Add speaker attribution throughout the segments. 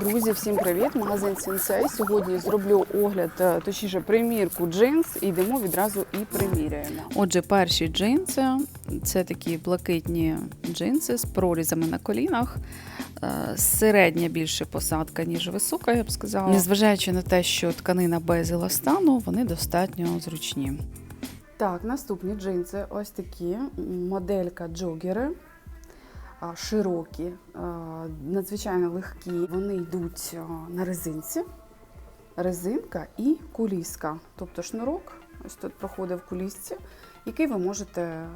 Speaker 1: Друзі, всім привіт! Магазин Сенсей. Сьогодні зроблю огляд, е, точніше, примірку джинс. І йдемо відразу і приміряємо.
Speaker 2: Отже, перші джинси це такі блакитні джинси з прорізами на колінах. Е, Середня більше посадка, ніж висока, я б сказала. Незважаючи на те, що тканина без еластану, вони достатньо зручні.
Speaker 1: Так, наступні джинси ось такі. Моделька джогери. Широкі, надзвичайно легкі. Вони йдуть на резинці, резинка і куліска. Тобто шнурок, ось тут проходить в кулісці, який ви можете е,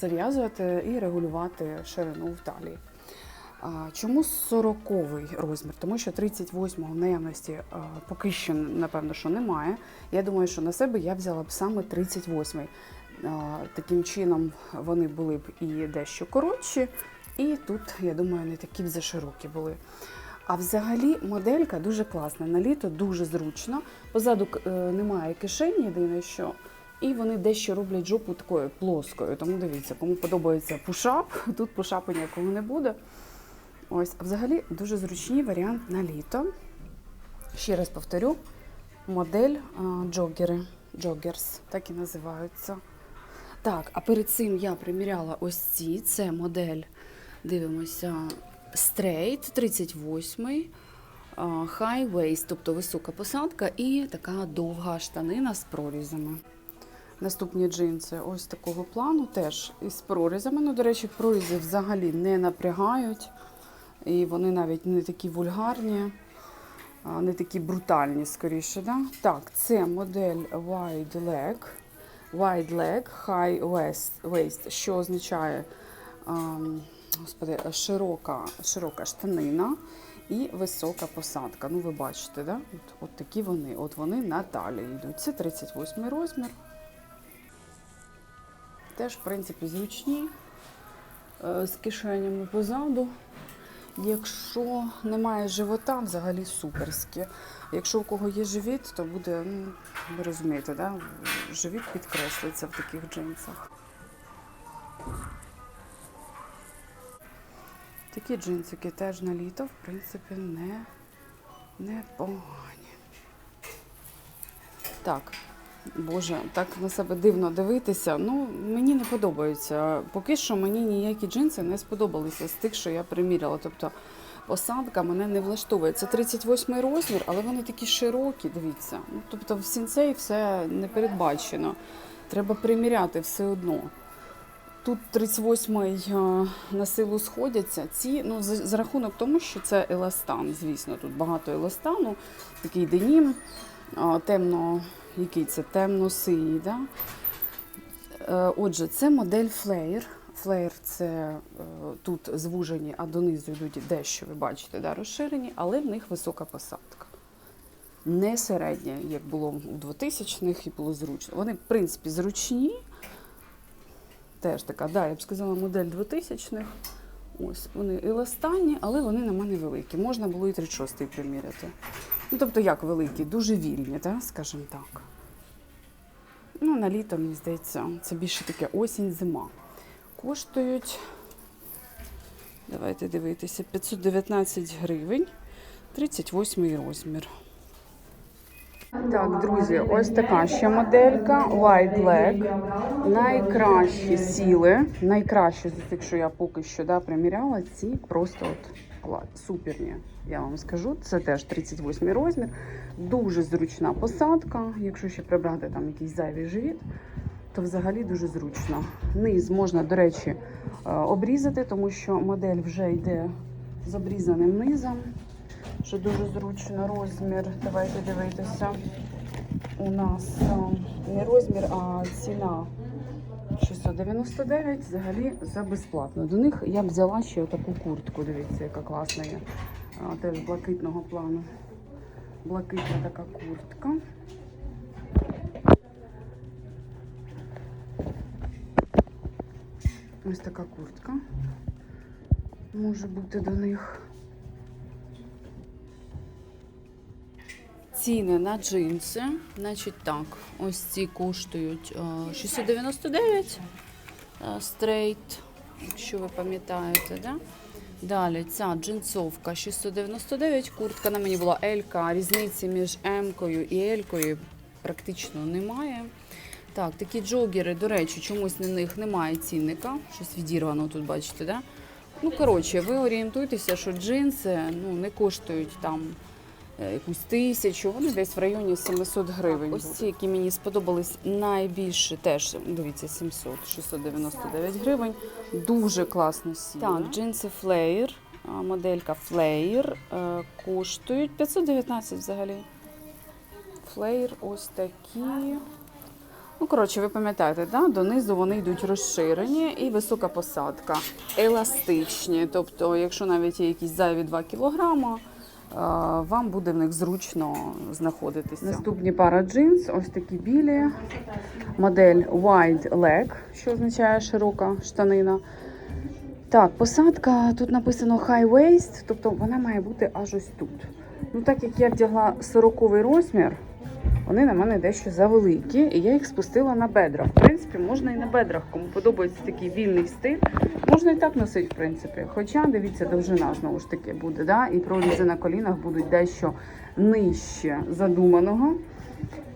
Speaker 1: зав'язувати і регулювати ширину в талії. Чому 40 розмір? Тому що 38-го в наявності поки що, напевно, що немає. Я думаю, що на себе я взяла б саме 38-й. Таким чином вони були б і дещо коротші, і тут, я думаю, не такі б заширокі були. А взагалі моделька дуже класна. На літо дуже зручно. Позаду е, немає кишені, єдине що. І вони дещо роблять жопу такою плоскою. Тому дивіться, кому подобається пушап, тут пушапу ніякого не буде. Ось, а взагалі дуже зручний варіант на літо. Ще раз повторю, модель джогери, джогерс, так і називаються. Так, а перед цим я приміряла ось ці. Це модель, дивимося, Straight 38 а, High waist, тобто висока посадка і така довга штанина з прорізами. Наступні джинси ось такого плану, теж із прорізами. Ну, до речі, прорізи взагалі не напрягають. І вони навіть не такі вульгарні, не такі брутальні, скоріше. Да? Так, це модель Wide Leg. Wide Leg High Waist, що означає господи, широка, широка штанина і висока посадка. Ну, ви бачите, да? от, от такі вони. От вони на талії йдуть. Це 38 розмір. Теж, в принципі, зручні е, з кишенями позаду. Якщо немає живота, взагалі суперські. Якщо у кого є живіт, то буде, ну, ви розумієте, да? живіт підкреслиться в таких джинсах. Такі джинсики теж на літо, в принципі, не, не погані. Так, Боже, так на себе дивно дивитися. Ну, мені не подобається. Поки що мені ніякі джинси не сподобалися з тих, що я приміряла. Тобто посадка мене не влаштовує. Це 38 розмір, але вони такі широкі, дивіться. Ну, тобто в сінцей все не передбачено. Треба приміряти все одно. Тут 38-й е, на силу сходяться. Ці, ну, за, за рахунок тому, що це еластан, звісно, тут багато еластану, такий денім, а, темно, який це темно-синій. Да? Е, Отже, це модель Flare. Flare це е, тут звужені, а донизу йдуть дещо, ви бачите, да, розширені, але в них висока посадка. Не середня, як було у 2000-х і було зручно. Вони, в принципі, зручні. Теж така, да, я б сказала, модель 2000-х. Ось вони еластанні, але вони на мене великі. Можна було і 36-й приміряти. Ну, тобто, як великі, дуже вільні, да, скажімо так. Ну, на літо, мені здається, це більше таке осінь-зима. Коштують, давайте дивитися, 519 гривень, 38 розмір. Так, друзі, ось така ще моделька White Leg. Найкращі сіли, найкращі з тих, що я поки що да, приміряла, ці просто от суперні. Я вам скажу. Це теж 38 розмір. Дуже зручна посадка. Якщо ще прибрати там якийсь зайвий живіт, то взагалі дуже зручно. Низ можна, до речі, е, обрізати, тому що модель вже йде з обрізаним низом що дуже зручно розмір. Давайте дивитися. У нас не розмір, а ціна 699 взагалі за безплатно. До них я б взяла ще таку куртку. Дивіться, яка класна є. Теж блакитного плану. Блакитна така куртка. Ось така куртка. Може бути до них. Ціни на джинси, значить так, ось ці коштують е, 699 е, стрейт, якщо ви пам'ятаєте, да? Далі ця джинсовка 699, куртка на мені була L, різниці між М-кою і L-кою практично немає. Так, такі джогери, до речі, чомусь на них немає цінника. Щось відірвано тут, бачите, да? Ну, коротше, ви орієнтуйтеся, що джинси ну, не коштують там е, якусь тисячу, вони десь в районі 700 гривень. Ось ці, які мені сподобались найбільше, теж дивіться, 700, 699 гривень. Дуже класно сіли. Так, джинси Флеєр, моделька Флеєр е, коштують 519 взагалі. Флеєр ось такі. Ну, коротше, ви пам'ятаєте, да? донизу вони йдуть розширені і висока посадка. Еластичні. Тобто, якщо навіть є якісь зайві 2 кілограма, е, вам буде в них зручно знаходитися. Наступні пара джинс, ось такі білі. Модель Wide Leg, що означає широка штанина. Так, посадка тут написано high waist, тобто вона має бути аж ось тут. Ну, так як я вдягла 40 розмір, вони на мене дещо завеликі, і я їх спустила на бедра. В принципі, можна і на бедрах, кому подобається такий вільний стиль. Можна і так носити, в принципі. Хоча, дивіться, довжина знову ж таки буде, да? і прорізи на колінах будуть дещо нижче задуманого.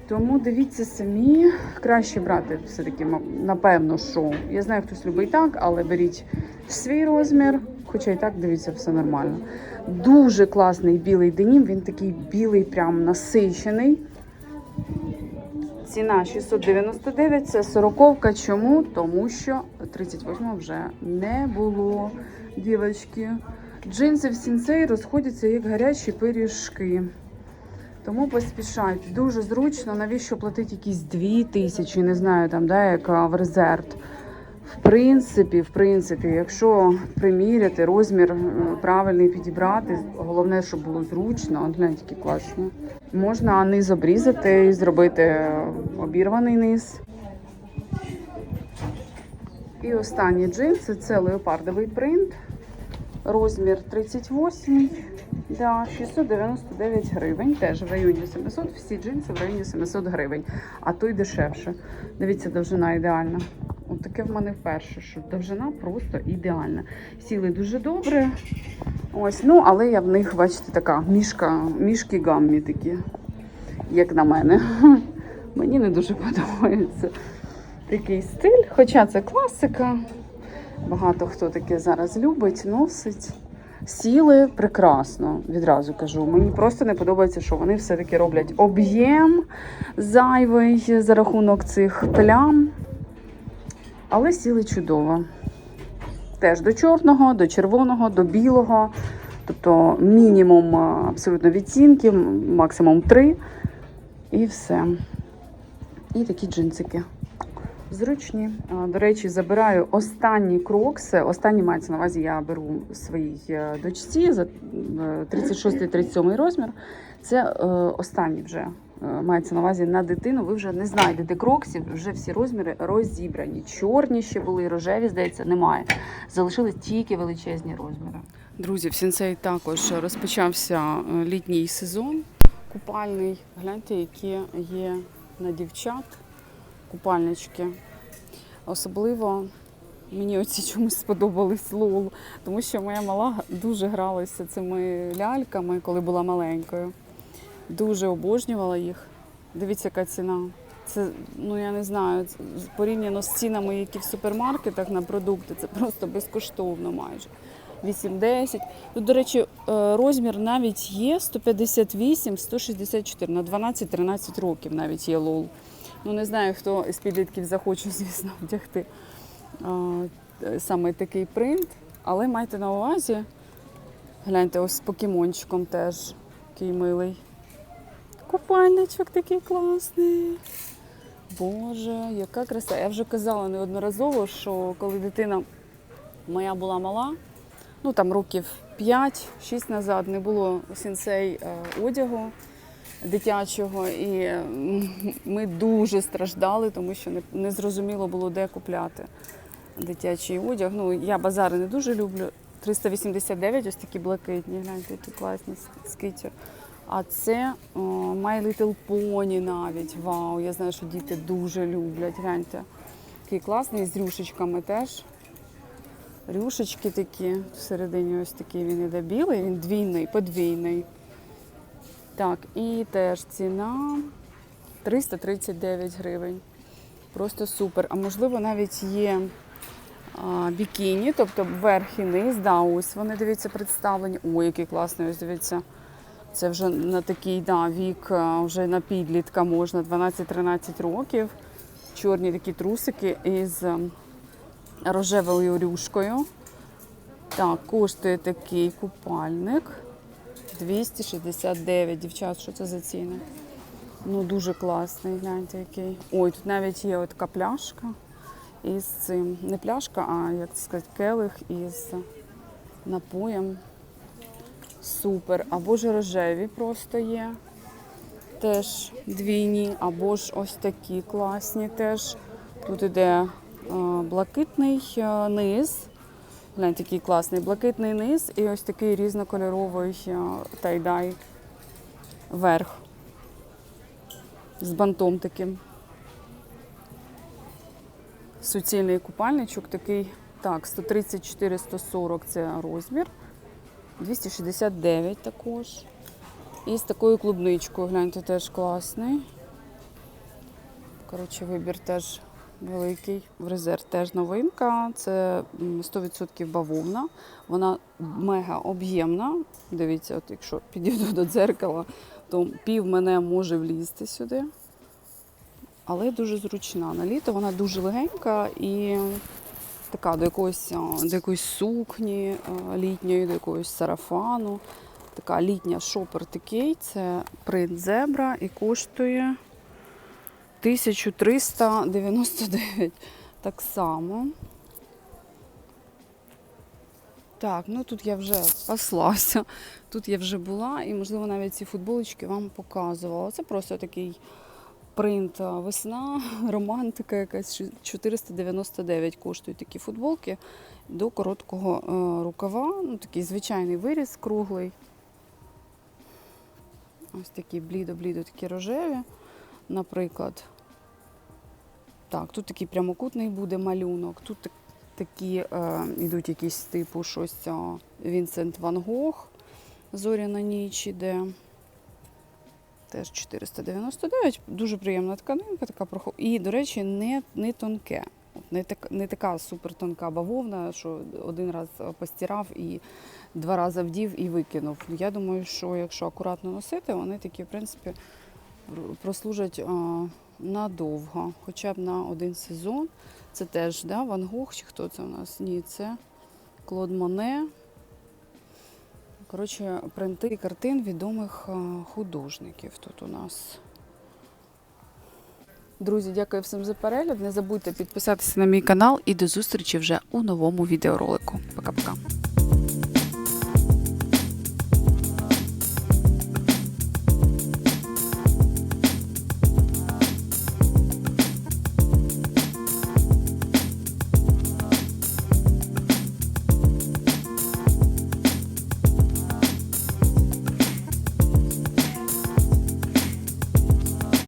Speaker 1: Тому дивіться самі, краще брати все-таки, напевно, що. Я знаю, хтось любить так, але беріть свій розмір, хоча і так дивіться, все нормально. Дуже класний білий денім, він такий білий, прям насичений. Ціна 699, це 40 Чому? Тому що 38 вже не було. Дівочки. Джинси в сінцей розходяться як гарячі пиріжки. Тому поспішайте. Дуже зручно, навіщо платити якісь дві тисячі, не знаю, там, да, як в резерв. В принципі, в принципі, якщо приміряти розмір е, правильний підібрати, головне, щоб було зручно, от гляньте, класні. Можна низ обрізати і зробити е, обірваний низ. І останні джинси це леопардовий принт, розмір 38, да, 699 гривень, теж в районі 700, всі джинси в районі 700 гривень, а то й дешевше. Дивіться, довжина ідеальна. Таке в мене вперше, що довжина просто ідеальна. Сіли дуже добре. Ось, ну, але я в них, бачите, така мішка, мішки гаммі такі, як на мене. Мені не дуже подобається такий стиль, хоча це класика. Багато хто таке зараз любить, носить. Сіли прекрасно, відразу кажу. Мені просто не подобається, що вони все-таки роблять об'єм зайвий за рахунок цих плям. Але сіли чудово. Теж до чорного, до червоного, до білого. Тобто мінімум абсолютно відтінки, м- максимум три. І все. І такі джинсики. Зручні. До речі, забираю останні крокси. Останні мається на увазі, я беру своїй е, дочці за 36-37 розмір. Це е, останні вже е, мається на увазі на дитину. Ви вже не знайдете кроксів, вже всі розміри розібрані. Чорні ще були, рожеві, здається, немає. Залишились тільки величезні розміри. Друзі, в сенсей також розпочався е, літній сезон купальний. Гляньте, які є на дівчат купальнички. Особливо мені оці чомусь сподобались лол, тому що моя мала дуже гралася цими ляльками, коли була маленькою. Дуже обожнювала їх. Дивіться, яка ціна. Це, ну я не знаю, порівняно з цінами, які в супермаркетах на продукти, це просто безкоштовно майже. 8-10. Тут, до речі, е, розмір навіть є 158-164, на 12-13 років навіть є лол. Ну, не знаю, хто з підлітків захоче, звісно, вдягти е, саме такий принт. Але майте на увазі, гляньте, ось з покемончиком теж такий милий. Купальничок такий класний. Боже, яка краса. Я вже казала неодноразово, що коли дитина моя була мала, ну там років 5-6 назад не було сенсей е, одягу дитячого, і ми дуже страждали, тому що не, зрозуміло було, де купляти дитячий одяг. Ну, я базари не дуже люблю. 389, ось такі блакитні, гляньте, які класні китю. А це о, My Little Pony навіть. Вау, я знаю, що діти дуже люблять. Гляньте. Такий класний з рюшечками теж. Рюшечки такі, всередині ось такий він іде білий, він двійний, подвійний. Так, і теж ціна 339 гривень. Просто супер. А можливо, навіть є а, бікіні, тобто верх і низ. Да, ось вони дивіться представлені. Ой, який класний, ось дивіться. Це вже на такий да, вік, вже на підлітка можна 12-13 років. Чорні такі трусики із ем, рожевою рюшкою. Так, коштує такий купальник 269. Дівчат, що це за ціни? Ну, дуже класний, гляньте який. Ой, тут навіть є от така пляшка із цим. Не пляшка, а як це сказати, келих із напоєм. Супер. Або ж рожеві просто є. Теж двійні, або ж ось такі класні теж. Тут іде е, блакитний е, низ. Гляньте, який класний блакитний низ і ось такий різнокольоровий е, тайдай верх з бантом таким. Суцільний купальничок такий. Так, 134-140 це розмір. 269 також. І з такою клубничкою, гляньте, теж класний. Коротше, вибір теж великий. В резерв теж новинка. Це 100% бавовна. Вона мега об'ємна. Дивіться, от якщо підійду до дзеркала, то пів мене може влізти сюди. Але дуже зручна. На літо вона дуже легенька і така до якоїсь, до якоїсь сукні літньої, до якогось сарафану. Така літня шопер такий. Це принт зебра і коштує 1399. Так само. Так, ну тут я вже паслася. Тут я вже була, і, можливо, навіть ці футболочки вам показувала. Це просто такий принт весна, романтика якась. 499 коштують такі футболки до короткого е, рукава. Ну, такий звичайний виріз круглий. Ось такі блідо-блідо такі рожеві, наприклад. Так, тут такий прямокутний буде малюнок. Тут такі е, йдуть якісь типу щось Вінсент Ван Гог. Зоряна ніч іде. Теж 499. Дуже приємна тканинка, така прохо- І, до речі, не, не тонке. Не, так, не така супертонка бавовна, що один раз постирав і два рази вдів і викинув. Я думаю, що якщо акуратно носити, вони такі, в принципі, прослужать а, надовго, хоча б на один сезон. Це теж да, Ван Гог, чи хто це у нас? Ні, це Клод Моне. Коротше, принти картин відомих художників тут у нас. Друзі, дякую всім за перегляд. Не забудьте підписатися на мій канал і до зустрічі вже у новому відеоролику. Пока-пока.